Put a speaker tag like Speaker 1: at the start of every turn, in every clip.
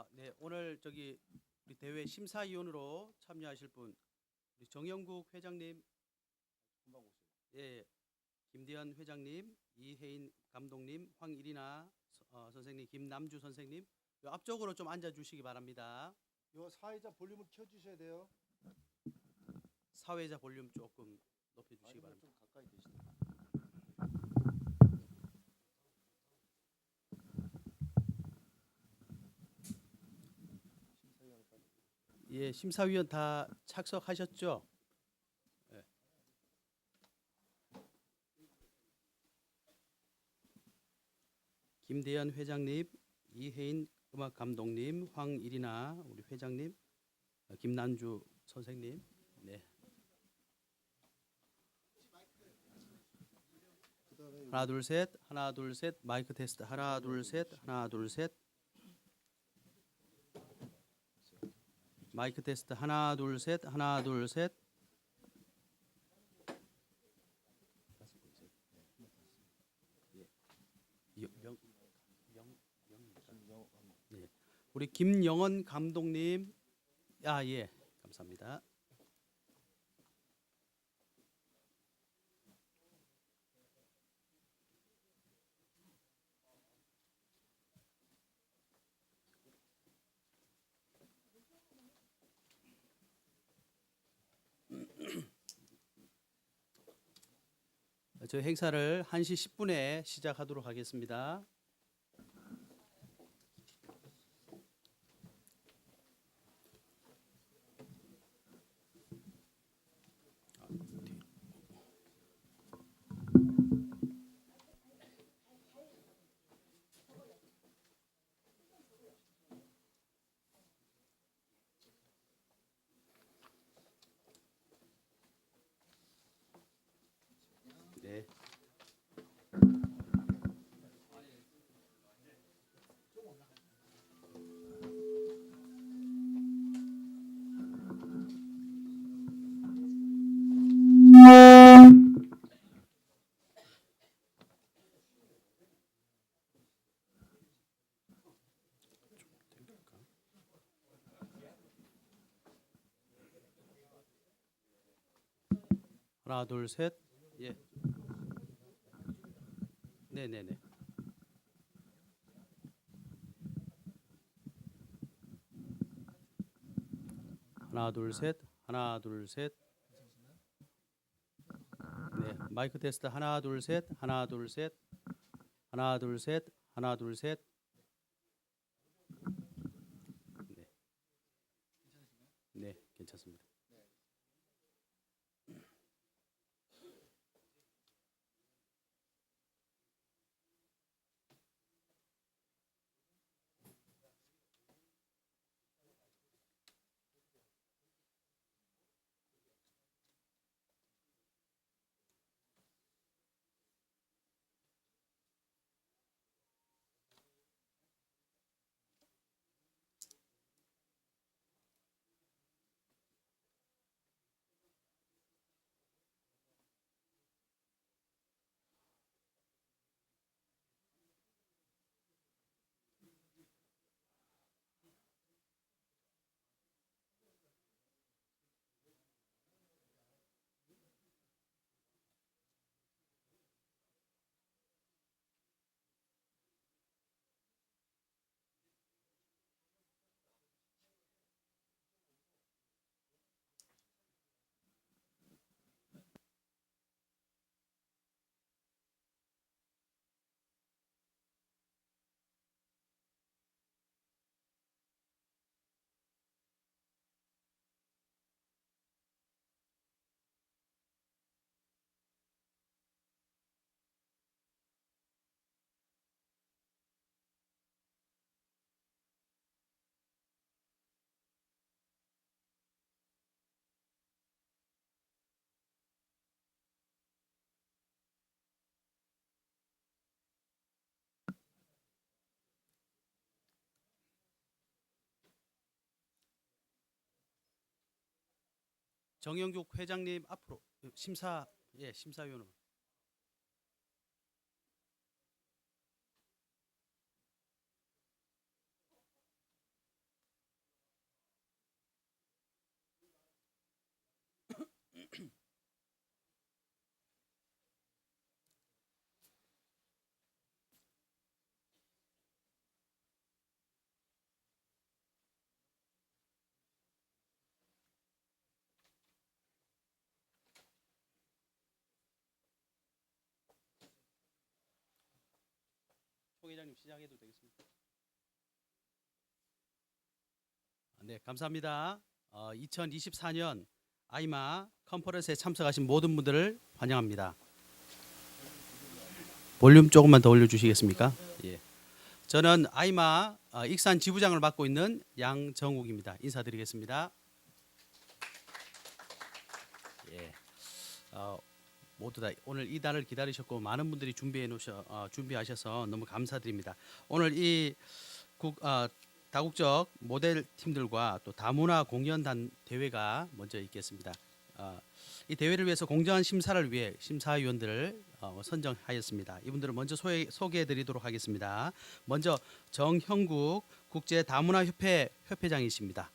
Speaker 1: 아, 네. 오늘 저기 우리 대회 심사위원으로 참여하실 분 우리 정영국 회장님 금방 오세요. 예. 예. 김대현 회장님, 이혜인 감독님, 황일이나 서- 어, 선생님, 김남주 선생님 요 앞쪽으로 좀 앉아 주시기 바랍니다.
Speaker 2: 요 사회자 볼륨을 켜 주셔야 돼요.
Speaker 1: 사회자 볼륨 조금 높여 주시기 바랍니다.
Speaker 2: 좀 가까이 계시다.
Speaker 1: 예, 심사위원 다 착석하셨죠? 예. 김대현 회장님, 이혜인 음악 감독님, 황일이나 우리 회장님, 어, 김난주 선생님, 네. 하나 둘 셋, 하나 둘 셋, 마이크 테스트 하나 둘 셋, 하나 둘 셋. 마이크 테스트 하나 둘 셋, 하나 둘 셋. 예. 우리 김영원 감독님, 아 예, 감사합니다. 저희 행사를 1시 10분에 시작하도록 하겠습니다. 하나 둘 셋. 예. 네, 네, 네. 하나 둘 셋. 하나 둘 셋. 네, 마이크 테스트 하나 둘 셋. 하나 둘 셋. 하나 둘 셋. 하나 둘 셋. 정영국 회장님 앞으로 심사 예 심사위원으로 회장님 시작해도 되겠습니까? 네, 감사합니다. 어, 2024년 아이마 컨퍼런스에 참석하신 모든 분들을 환영합니다. 볼륨 조금만 더 올려주시겠습니까? 예. 저는 아이마 어, 익산 지부장을 맡고 있는 양정욱입니다. 인사드리겠습니다. 예. 어, 모두 다 오늘 이 날을 기다리셨고 많은 분들이 준비해 놓으셔 어, 준비하셔서 너무 감사드립니다. 오늘 이 국, 어, 다국적 모델 팀들과 또 다문화 공연단 대회가 먼저 있겠습니다. 어, 이 대회를 위해서 공정한 심사를 위해 심사위원들을 어, 선정하였습니다. 이분들을 먼저 소개, 소개해드리도록 하겠습니다. 먼저 정형국 국제 다문화 협회 협회장이십니다.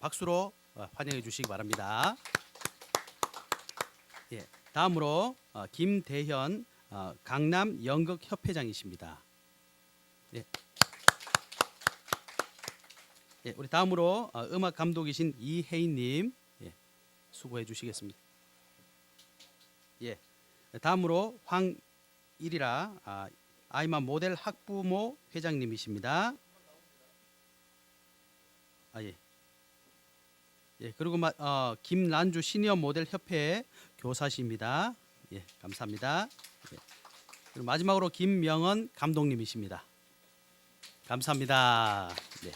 Speaker 1: 박수로 어, 환영해 주시기 바랍니다. 예, 다음으로 어, 김대현 어, 강남 연극 협회장이십니다. 예. 예, 우리 다음으로 어, 음악 감독이신 이혜인님 예, 수고해 주시겠습니다. 예, 다음으로 황일이라 아, 아이마 모델 학부모 회장님이십니다. 아 예. 예, 그리고 마, 어, 김란주 시니어 모델 협회 교사십니다. 예, 감사합니다. 예. 그리고 마지막으로 김명은 감독님이십니다. 감사합니다. 네.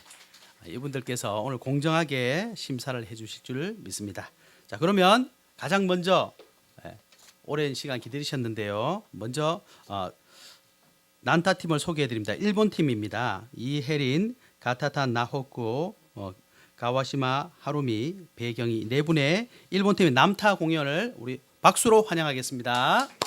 Speaker 1: 아, 이분들께서 오늘 공정하게 심사를 해주실 줄 믿습니다. 자, 그러면 가장 먼저 예, 오랜 시간 기다리셨는데요. 먼저 어, 난타 팀을 소개해드립니다. 일본 팀입니다. 이혜린, 가타타 나호쿠, 어, 가와시마 하루미, 배경이 네 분의 일본 팀의 남타 공연을 우리 박수로 환영하겠습니다.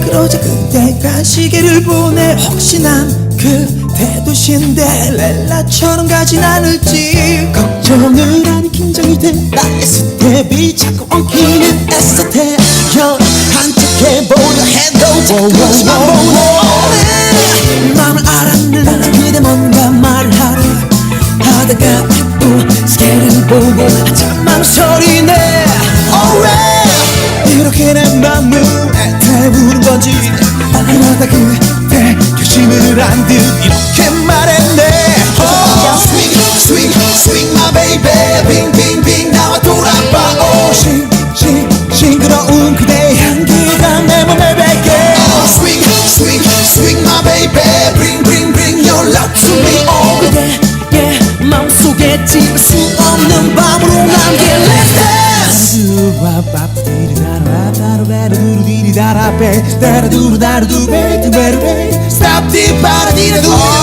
Speaker 2: 그러자 그때가 시계를 보내 혹시 난 그대도 신데렐라처럼 가진 않을지 걱정을 하니 긴장이 돼 나의 스텝이 자꾸 엉키는 애써태 연한 척해보려 해도 자꾸 눈치만 보네 마음을 알았는 그대 뭔가 말을 하려 하다가 또 스케일을 보고 한참 망설이네. Oh yeah 이렇게 내 맘을 태우는 건지 그러다 그때 결심을 한듯 이렇게 말했네 oh. Swing, swing, swing my baby pé. Dar duro, dar do bem, tu ver bem. Stop,
Speaker 3: te para, tira do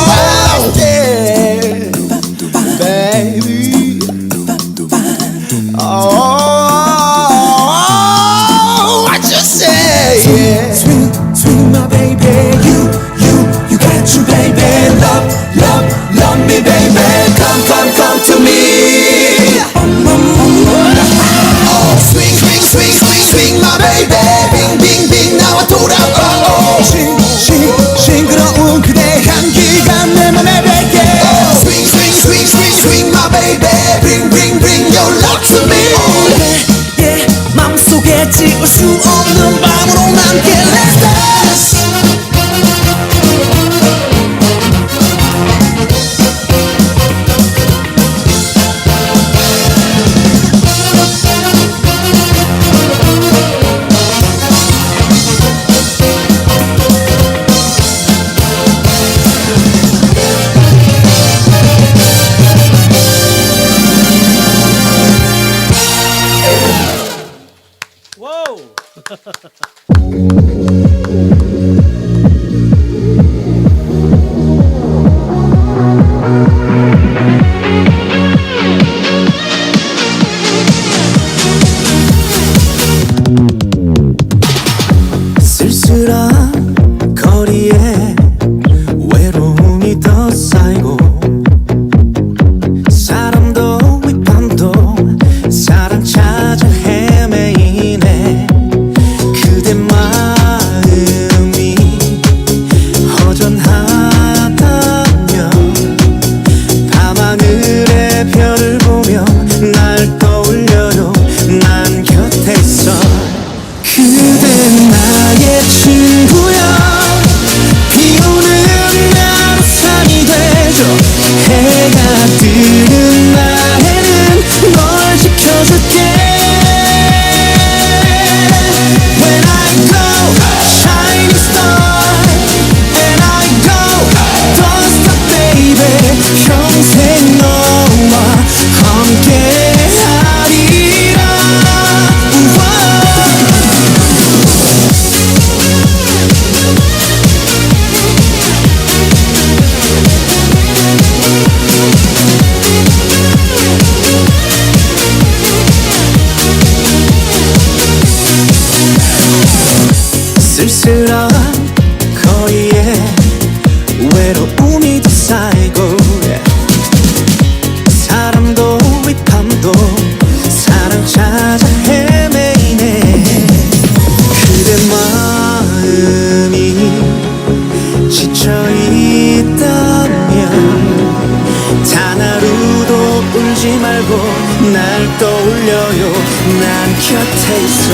Speaker 3: 곁에 있어.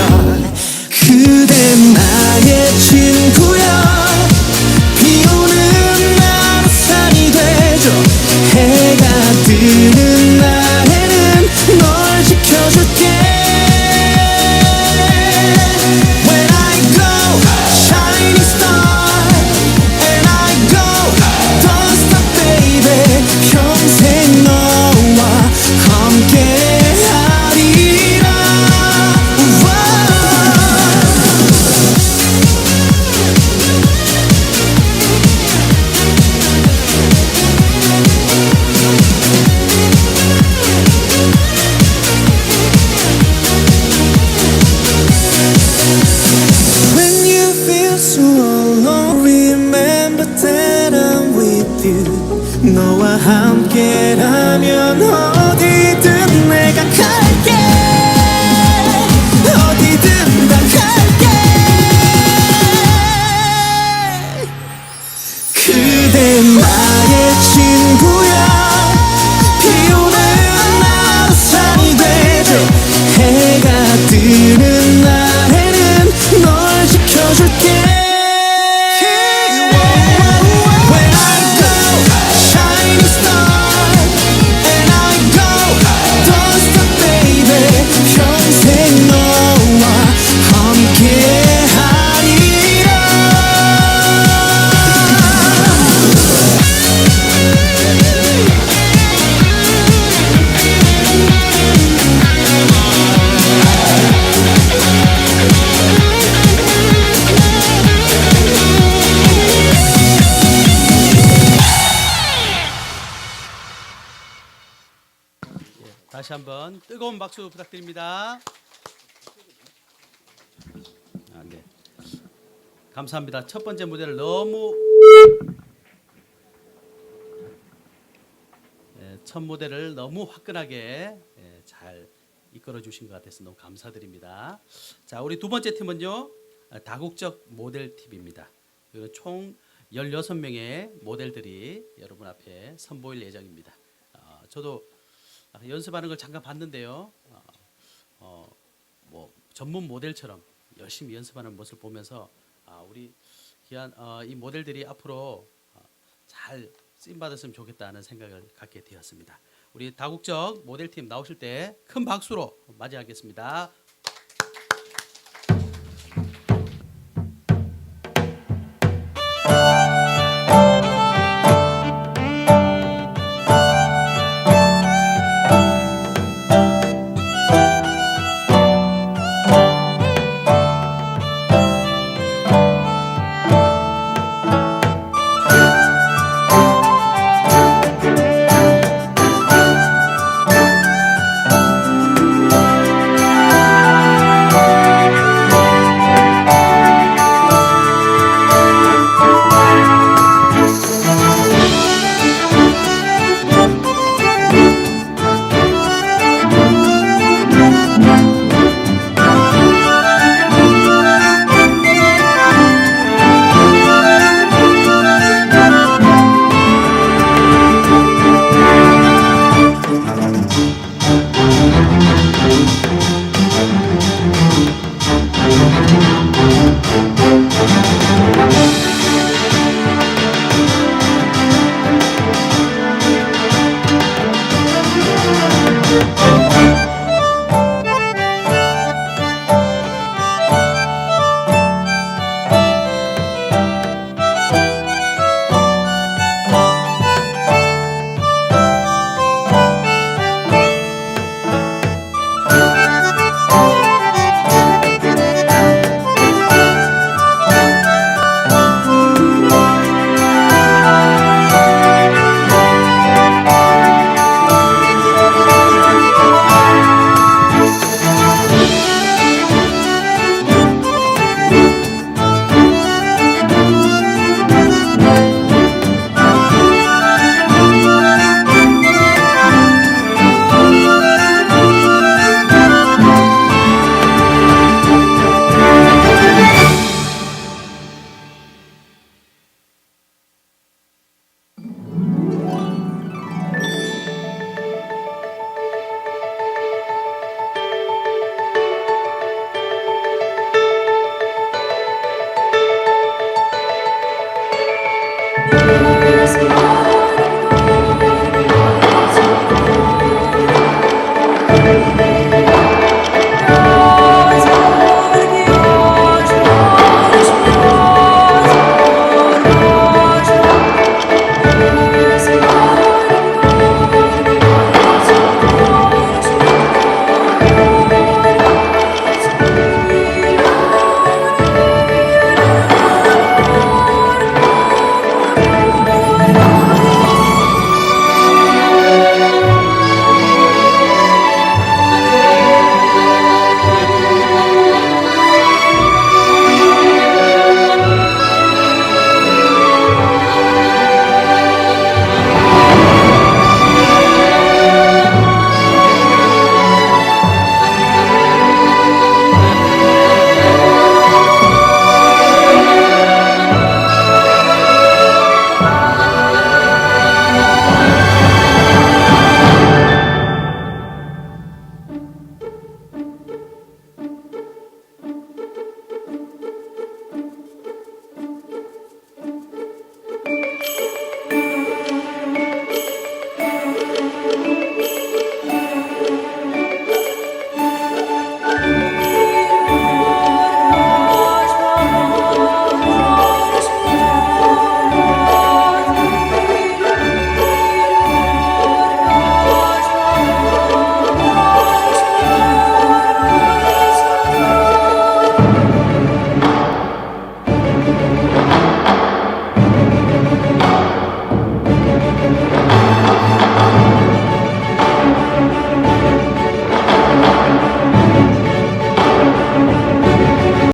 Speaker 3: 그대 나의 친
Speaker 1: 박수 부탁드립니다. 아, 네. 감사합니다. 첫 번째 무대를 너무 예, 첫 무대를 너무 화끈하게 예, 잘 이끌어 주신 것 같아서 너무 감사드립니다. 자, 우리 두 번째 팀은요. 아, 다국적 모델 팀입니다. 이거는 총 16명의 모델들이 여러분 앞에 선보일 예정입니다. 어, 저도 아, 연습하는 걸 잠깐 봤는데요. 어, 어, 뭐 전문 모델처럼 열심히 연습하는 모습을 보면서 아, 우리 귀한 어, 이 모델들이 앞으로 어, 잘 쓰임 받았으면 좋겠다는 생각을 갖게 되었습니다. 우리 다국적 모델팀 나오실 때 큰 박수로 맞이하겠습니다.